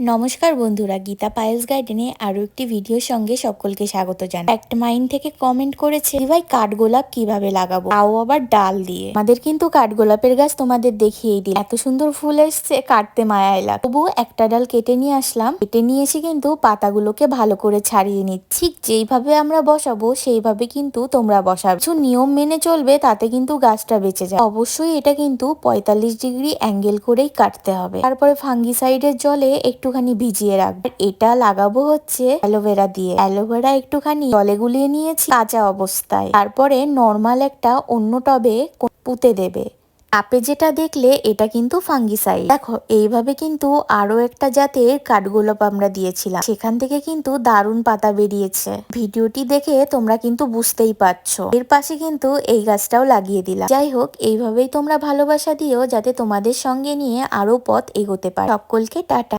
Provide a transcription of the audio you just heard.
নমস্কার বন্ধুরা, গীতা পায়েলস গার্ডেনে আরও একটি ভিডিওর সঙ্গে সকলকে স্বাগত জানাই। একটা মাইন্ড থেকে কমেন্ট করেছে "দি ভাই কাঠগোলাপ কীভাবে লাগাবো? তাও আবার ডাল দিয়ে। আমাদের কিন্তু কাঠগোলাপের গাছ তোমাদের দেখিয়েই দিই এত সুন্দর ফুল এসছে, কাটতে মায়া এলা তবুও একটা ডাল কেটে নিয়ে আসলাম। কেটে নিয়ে এসে কিন্তু পাতাগুলোকে ভালো করে ছাড়িয়ে নিচ্ছি। ঠিক যেইভাবে আমরা বসাবো, সেইভাবে কিন্তু তোমরা বসাবে। কিছু নিয়ম মেনে চলবে, তাতে কিন্তু গাছটা বেঁচে যায়। অবশ্যই এটা কিন্তু পঁয়তাল্লিশ ডিগ্রি অ্যাঙ্গেল করেই কাটতে হবে। তারপরে ফাঙ্গিসাইডের জলে একটুখানি ভিজিয়ে রাখবে। এটা লাগাবো হচ্ছে অ্যালোভেরা দিয়ে। অ্যালোভেরা একটুখানি জলে গুলিয়ে নিয়েছি কাঁচা অবস্থায়। তারপরে নর্মাল একটা অন্য টবে পুঁতে দেবে। আপে যেটা দেখলে এটা কিন্তু ফাঙ্গিসাইড দেখো, এইভাবে কিন্তু আরও একটা জাতের কাঠগোলাপ আমরা দিয়েছিলাম। সেখান থেকে কিন্তু দারুণ পাতা বেরিয়েছে। ভিডিওটি দেখে তোমরা কিন্তু বুঝতেই পারছ। এর পাশে কিন্তু এই গাছটাও লাগিয়ে দিলাম। যাই হোক, এইভাবেই তোমরা ভালোবাসা দিও যাতে তোমাদের সঙ্গে নিয়ে আরও পথ এগোতে পারো। সকলকে টাটা।